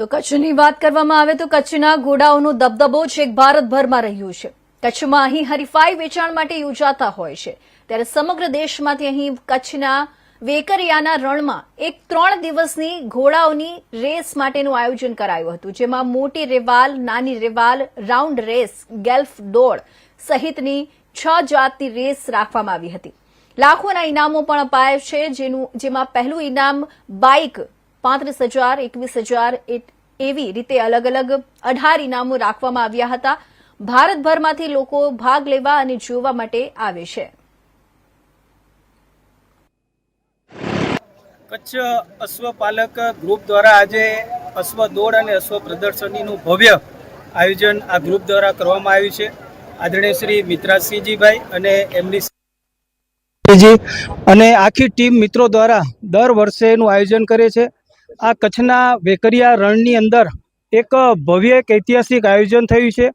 તો કચ્છની વાત કરવામાં આવે તો કચ્છના ઘોડાઓનો દબદબો છેક ભારતભરમાં રહ્યું છે. કચ્છમાં અહીં હરીફાઈ વેચાણ માટે યોજાતા હોય છે. ત્યારે સમગ્ર દેશમાંથી અહીં કચ્છના વેકરિયાના રણમાં એક ત્રણ દિવસની ઘોડાઓની રેસ માટેનું આયોજન કરાયું હતું, જેમાં મોટી રેવાલ, નાની રેવાલ, રાઉન્ડ રેસ, ગેલ્ફ દોડ સહિતની છ જાતની રેસ રાખવામાં આવી હતી. લાખોના ઇનામો પણ અપાયા છે, જેનું, જેમાં પહેલું ઇનામ બાઇક પાંત્રીસ હજાર એકવીસ હજાર એવી રીતે અલગ અલગ અઢાર ઇનામો રાખવામાં આવ્યા હતા. ભારતભરમાંથી લોકો ભાગ લેવા અને જોવા માટે આવે છે. કચ્છ અશ્વપાલક ગ્રુપ દ્વારા આજે અશ્વ દોડ અને અશ્વ પ્રદર્શનીનું ભવ્ય આયોજન આ ગ્રુપ દ્વારા કરવામાં આવ્યું છે. આદરણીય શ્રી મિત્રાસિંહજીભાઈ અને એમની અને આખી ટીમ મિત્રો દ્વારા દર વર્ષે એનું આયોજન કરે છે. આ કચ્છના વેકરિયા રણની અંદર એક ભવ્ય એક ઐતિહાસિક આયોજન થયું છે.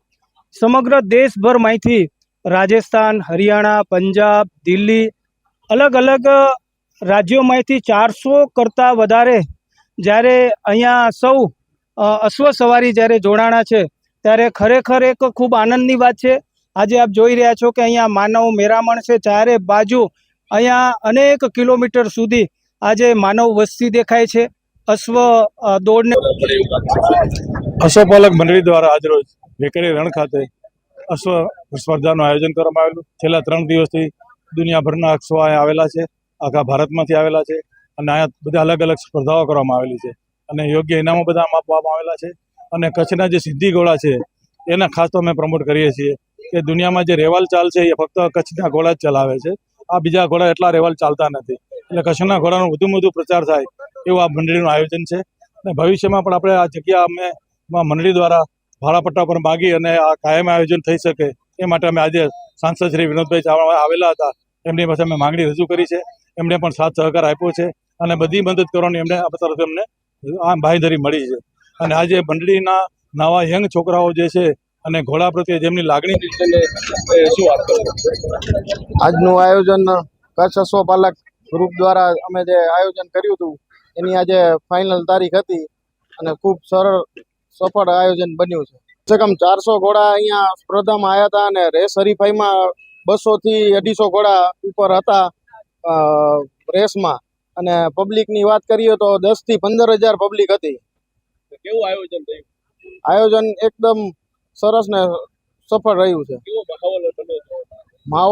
સમગ્ર દેશભરમાંથી રાજસ્થાન, હરિયાણા, પંજાબ, દિલ્હી અલગ અલગ રાજ્યોમાંથી ચારસો કરતાં વધારે જ્યારે અહીંયા સૌ અશ્વ સવારી જ્યારે જોડાણા છે ત્યારે ખરેખર એક ખૂબ આનંદની વાત છે. આજે આપ જોઈ રહ્યા છો કે અહીંયા માનવ મેરામણ છે. ચારે બાજુ અહીંયા અનેક કિલોમીટર સુધી આજે માનવ વસ્તી દેખાય છે. અશ્વ દોડને અશ્વપાલક મંડળી દ્વારા આજરોજ વેકરી રણ ખાતે અશ્વ સ્પર્ધાનું આયોજન કરવામાં આવેલું. છેલ્લા ત્રણ દિવસથી દુનિયાભરના અશ્વ આવેલા છે, આખા ભારતમાંથી આવેલા છે અને અહીંયા બધા અલગ અલગ સ્પર્ધાઓ કરવામાં આવેલી છે. અને યોગ્ય ઇનામો બધા આપવામાં આવેલા છે અને કચ્છના જે સિદ્ધિ ઘોડા છે એના ખાસ તો અમે પ્રમોટ કરીએ છીએ કે દુનિયામાં જે રેવાલ ચાલ છે એ ફક્ત કચ્છના ઘોડા જ ચલાવે છે. આ બીજા ઘોડા એટલા રેવાલ ચાલતા નથી. એટલે કચ્છના ઘોડાનો વધુમાં વધુ પ્રચાર થાય એવું આ મંડળીનું આયોજન છે. અને ભવિષ્યમાં પણ આપણે આ જગ્યા અમે મંડળી દ્વારા ભાડાપટ્ટા પર માગી અને આ કાયમ આયોજન થઈ શકે એ માટે અમે આજે સાંસદ શ્રી વિનોદભાઈ ચાવડા આવેલા હતા. એમની પાસે અમે માંગણી રજૂ કરી છે. એમણે પણ સાથ સહકાર આપ્યો છે અને બધી મદદ કરવાની એમને તરફ એમને આ બાંયધરી મળી છે. અને આજે મંડળીના નવા યંગ છોકરાઓ જે છે અને ઘોડા પ્રત્યે જેમની લાગણી શું વાત આજનું આયોજન કચ્છ અશ્વપાલક ગ્રુપ દ્વારા અમે જે આયોજન કર્યું હતું એની આજે ફાઇનલ તારીખ હતી અને ખૂબ સરળ સફળ આયોજન બન્યું છે. કમસે કમ ચારસો ઘોડા અહીંયા સ્પર્ધામાં આવ્યા હતા અને રેસ હરીફાઈમાં બસો થી અઢીસો ઘોડા ઉપર હતા રેસમાં અને પબ્લિકની વાત કરીએ તો દસથી પંદર હજાર પબ્લિક હતી. કેવું આયોજન થયું? આયોજન એકદમ સરસ ને સફળ રહ્યું છે. માહોલ